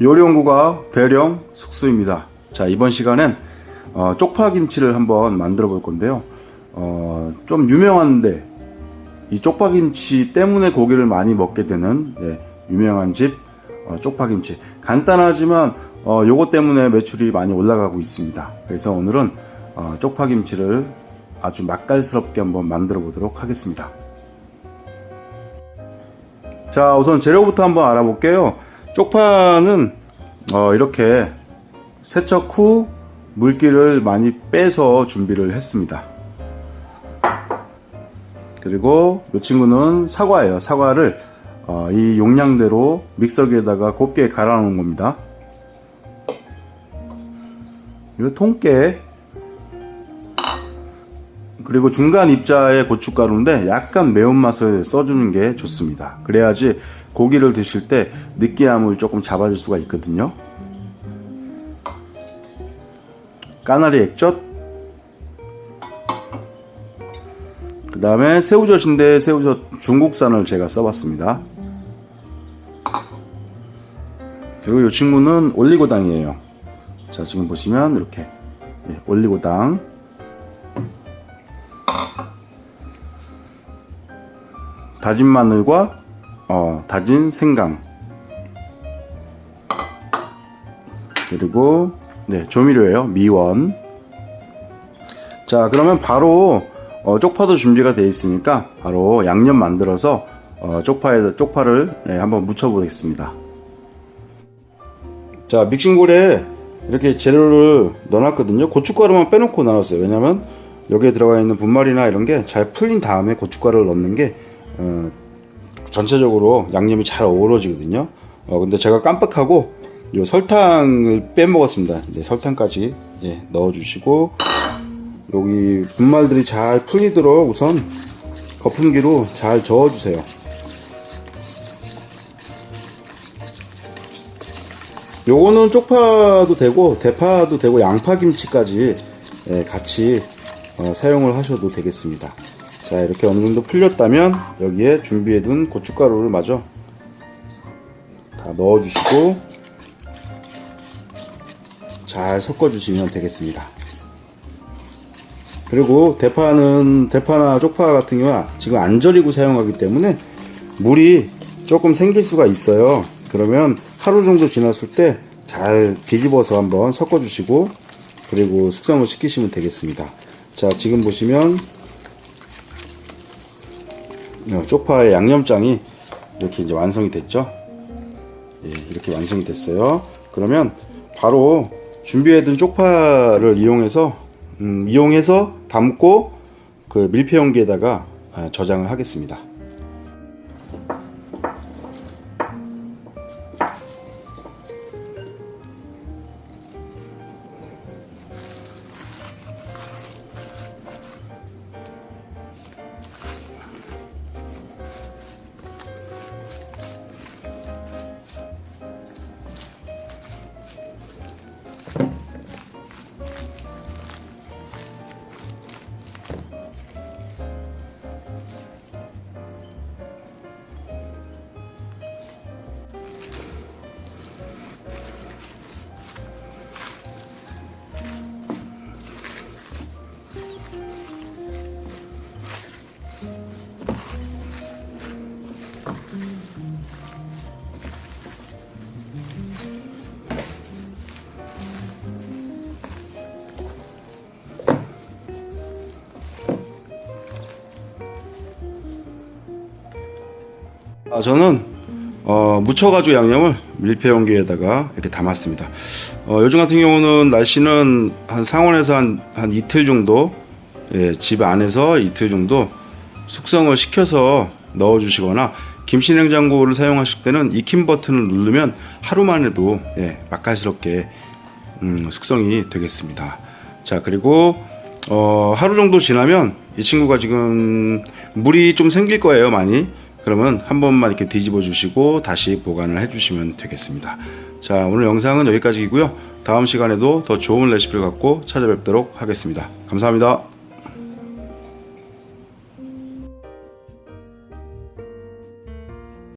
요리연구가 대령 숙수입니다. 자, 이번 시간엔 어, 쪽파김치를 한번 만들어 볼 건데요. 어, 좀 유명한데, 이 쪽파김치 때문에 고기를 많이 먹게 되는 네, 유명한 집 어, 쪽파김치. 간단하지만 어, 요거 때문에 매출이 많이 올라가고 있습니다. 그래서 오늘은 어, 쪽파김치를 아주 맛깔스럽게 한번 만들어 보도록 하겠습니다. 자, 우선 재료부터 한번 알아볼게요. 쪽파는 어, 이렇게 세척 후 물기를 많이 빼서 준비를 했습니다. 그리고 이 친구는 사과예요. 사과를 어, 이 용량대로 믹서기에다가 곱게 갈아 놓은 겁니다. 그리고 통깨 그리고 중간 입자의 고춧가루인데 약간 매운맛을 써주는 게 좋습니다. 그래야지 고기를 드실 때 느끼함을 조금 잡아줄 수가 있거든요. 까나리 액젓 그 다음에 새우젓인데 새우젓 중국산을 제가 써봤습니다. 그리고 이 친구는 올리고당이에요. 자 지금 보시면 이렇게 예, 올리고당 다진 마늘과 어, 다진 생강. 그리고 네 조미료예요. 미원. 자 그러면 바로 어, 쪽파도 준비가 되어 있으니까 바로 양념 만들어서 어, 쪽파에 쪽파를 네, 한번 묻혀 보겠습니다. 자 믹싱볼에 이렇게 재료를 넣어놨거든요. 고춧가루만 빼놓고 넣었어요. 왜냐면 여기에 들어가 있는 분말이나 이런 게 잘 풀린 다음에 고춧가루를 넣는 게 어, 전체적으로 양념이 잘 어우러지거든요. 어, 근데 제가 깜빡하고 요 설탕을 빼먹었습니다. 이제 설탕까지 예, 넣어주시고 여기 분말들이 잘 풀리도록 우선 거품기로 잘 저어주세요. 요거는 쪽파도 되고 대파도 되고 양파김치까지 예, 같이 어, 사용을 하셔도 되겠습니다. 자 이렇게 어느 정도 풀렸다면 여기에 준비해둔 고춧가루를 마저 다 넣어주시고 잘 섞어주시면 되겠습니다. 그리고 대파는 대파나 쪽파 같은 경우는 지금 안 절이고 사용하기 때문에 물이 조금 생길 수가 있어요. 그러면 하루 정도 지났을 때 잘 뒤집어서 한번 섞어주시고 그리고 숙성을 시키시면 되겠습니다. 자 지금 보시면 어, 쪽파의 양념장이 이렇게 이제 완성이 됐죠. 예, 이렇게 완성이 됐어요. 그러면 바로 준비해둔 쪽파를 이용해서 음, 이용해서 담고 그 밀폐 용기에다가 아, 저장을 하겠습니다. 아, 저는 어, 묻혀가지고 양념을 밀폐 용기에다가 이렇게 담았습니다. 어, 요즘 같은 경우는 날씨는 한 상온에서 한, 한 이틀 정도, 예, 집 안에서 이틀 정도 숙성을 시켜서 넣어주시거나 김치 냉장고를 사용하실 때는 익힘 버튼을 누르면 하루만 해도 예, 맛깔스럽게 음, 숙성이 되겠습니다. 자 그리고 어, 하루 정도 지나면 이 친구가 지금 물이 좀 생길 거예요 많이 그러면 한 번만 이렇게 뒤집어 주시고 다시 보관을 해 주시면 되겠습니다 자 오늘 영상은 여기까지이고요 다음 시간에도 더 좋은 레시피를 갖고 찾아뵙도록 하겠습니다. 감사합니다.